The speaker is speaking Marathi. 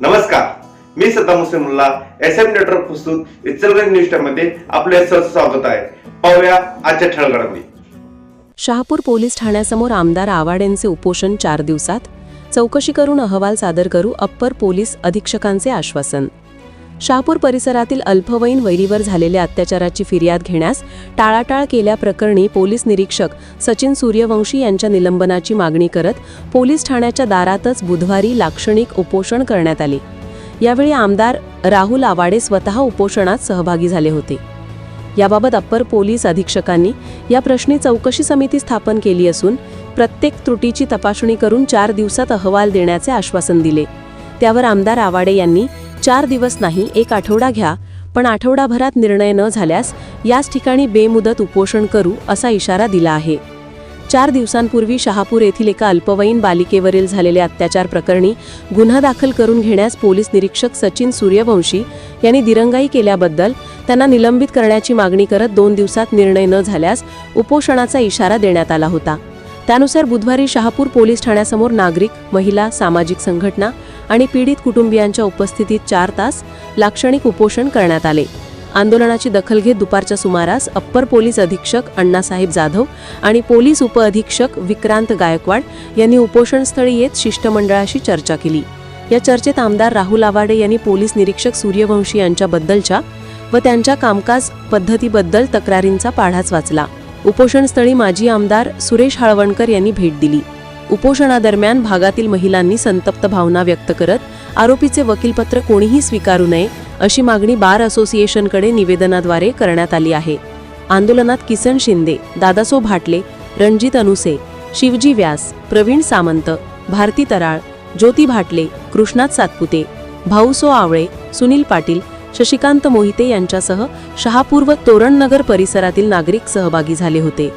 नमस्कार. मी Saddam Hussain S M network प्रस्तुत इचलगंज न्यूजमध्ये आपले सहर्ष स्वागत आहे. पाहूया आजच्या ठळगडामध्ये शहापूर पोलीस ठाण्यासमोर आमदार आवाडेंचे उपोषण चार दिवसात. चौकशी करून अहवाल सादर करू अप्पर पोलीस अधीक्षकांचे आश्वासन. शहापूर परिसरातील अल्पवयीन वैरीवर झालेल्या अत्याचाराची फिर्याद घेण्यास टाळाटाळ केल्याप्रकरणी पोलीस निरीक्षक सचिन सूर्यवंशी यांच्या निलंबनाची मागणी करत पोलीस ठाण्याच्या दारातच बुधवारी लाक्षणिक उपोषण करण्यात आले. यावेळी आमदार राहुल आवाडे स्वतः उपोषणात सहभागी झाले होते. याबाबत अप्पर पोलीस अधीक्षकांनी या प्रश्नी चौकशी समिती स्थापन केली असून प्रत्येक त्रुटीची तपासणी करून चार दिवसात अहवाल देण्याचे आश्वासन दिले. त्यावर आमदार आवाडे यांनी चार दिवस नाही एक आठवडा घ्या पण आठवडाभरात निर्णय न झाल्यास याच ठिकाणी बेमुदत उपोषण करू असा इशारा दिला आहे. चार दिवसांपूर्वी शहापूर येथील एका अल्पवयीन बालिकेवरील झालेल्या अत्याचार प्रकरणी गुन्हा दाखल करून घेण्यास पोलीस निरीक्षक सचिन सूर्यवंशी यांनी दिरंगाई केल्याबद्दल त्यांना निलंबित करण्याची मागणी करत दोन दिवसात निर्णय न झाल्यास उपोषणाचा इशारा देण्यात आला होता. त्यानुसार बुधवारी शहापूर पोलीस ठाण्यासमोर नागरिक महिला सामाजिक संघटना आणि पीडित कुटुंबियांच्या उपस्थितीत चार तास लाक्षणिक उपोषण करण्यात आले. आंदोलनाची दखल घेत दुपारच्या सुमारास अप्पर पोलीस अधीक्षक अण्णासाहेब जाधव आणि पोलीस उपअधीक्षक विक्रांत गायकवाड यांनी उपोषणस्थळी येत शिष्टमंडळाशी चर्चा केली. या चर्चेत आमदार राहुल आवाडे यांनी पोलीस निरीक्षक सूर्यवंशी यांच्याबद्दलच्या व त्यांच्या कामकाज पद्धतीबद्दल तक्रारींचा पाढाच वाचला. उपोषणस्थळी माजी आमदार सुरेश हळवणकर यांनी भेट दिली. उपोषणादरम्यान भागातील महिलांनी संतप्त भावना व्यक्त करत आरोपीचे वकीलपत्र कोणीही स्वीकारू नये अशी मागणी बार असोसिएशनकडे निवेदनाद्वारे करण्यात आली आहे. आंदोलनात किसन शिंदे दादासो भाटले रणजित अनुसे शिवजी व्यास प्रवीण सामंत भारती तराळ ज्योती भाटले कृष्णात सातपुते भाऊसो आवळे सुनील पाटील शशिकांत मोहिते यांच्यासह शहापूर्व तोरणनगर परिसरातील नागरिक सहभागी झाले होते.